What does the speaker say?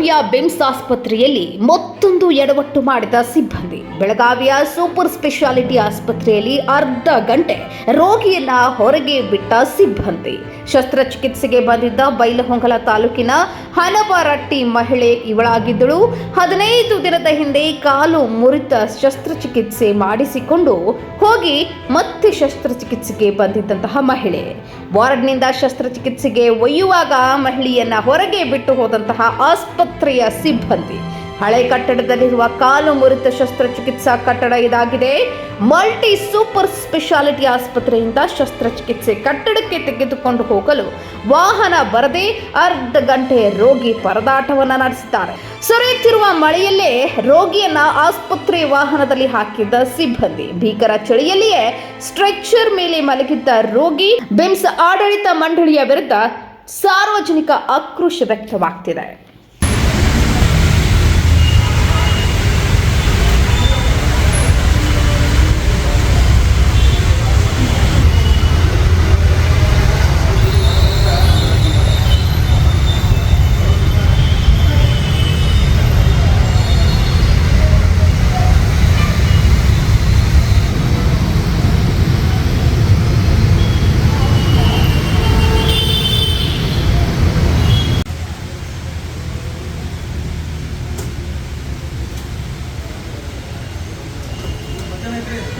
ಬೆಳಗಾವಿಯ ಬಿಮ್ಸ್ ಆಸ್ಪತ್ರೆಯಲ್ಲಿ ಮತ್ತೊಂದು ಎಡವಟ್ಟು ಮಾಡಿದ ಸಿಬ್ಬಂದಿ. ಬೆಳಗಾವಿಯ ಸೂಪರ್ ಸ್ಪೆಷಾಲಿಟಿ ಆಸ್ಪತ್ರೆಯಲ್ಲಿ ಅರ್ಧ ಗಂಟೆ ರೋಗಿಯನ್ನ ಹೊರಗೆ ಬಿಟ್ಟ ಸಿಬ್ಬಂದಿ. ಶಸ್ತ್ರಚಿಕಿತ್ಸೆಗೆ ಬಂದಿದ್ದ ಬೈಲಹೊಂಗಲ ತಾಲೂಕಿನ ಹನಬರಟ್ಟಿ ಮಹಿಳೆ ಇವಳಾಗಿದ್ದಳು. ಹದಿನೈದು ದಿನದ ಹಿಂದೆ ಕಾಲು ಮುರಿತ ಶಸ್ತ್ರಚಿಕಿತ್ಸೆ ಮಾಡಿಸಿಕೊಂಡು ಹೋಗಿ ಮತ್ತೆ ಶಸ್ತ್ರಚಿಕಿತ್ಸೆಗೆ ಬಂದಿದ್ದಂತಹ ಮಹಿಳೆ. ವಾರ್ಡ್ನಿಂದ ಶಸ್ತ್ರಚಿಕಿತ್ಸೆಗೆ ಒಯ್ಯುವಾಗ ಮಹಿಳೆಯನ್ನ ಹೊರಗೆ ಬಿಟ್ಟು ಹೋದಂತಹ ಆಸ್ಪತ್ರೆಯ ಸಿಬ್ಬಂದಿ. ಹಳೆ ಕಟ್ಟಡದಲ್ಲಿರುವ ಕಾಲು ಮುರಿತ ಶಸ್ತ್ರಚಿಕಿತ್ಸಾ ಕಟ್ಟಡ ಇದಾಗಿದೆ. ಮಲ್ಟಿ ಸೂಪರ್ ಸ್ಪೆಷಾಲಿಟಿ ಆಸ್ಪತ್ರೆಯಿಂದ ಶಸ್ತ್ರಚಿಕಿತ್ಸೆ ಕಟ್ಟಡಕ್ಕೆ ತೆಗೆದುಕೊಂಡು ಹೋಗಲು ವಾಹನ ಬರದೆ ಅರ್ಧ ಗಂಟೆ ರೋಗಿ ಪರದಾಟವನ್ನು ನಡೆಸಿದ್ದಾರೆ. ಸುರಿಯುತ್ತಿರುವ ಮಳೆಯಲ್ಲೇ ರೋಗಿಯನ್ನ ಆಸ್ಪತ್ರೆ ವಾಹನದಲ್ಲಿ ಹಾಕಿದ್ದ ಸಿಬ್ಬಂದಿ. ಭೀಕರ ಚಳಿಯಲ್ಲಿಯೇ ಸ್ಟ್ರೆಚರ್ ಮೇಲೆ ಮಲಗಿದ್ದ ರೋಗಿ ಬಿಮ್ಸ್ ಆಡಳಿತ ಮಂಡಳಿಯ ವಿರುದ್ಧ ಸಾರ್ವಜನಿಕ ಆಕ್ರೋಶ ವ್ಯಕ್ತವಾಗ್ತಿದೆ. 对对。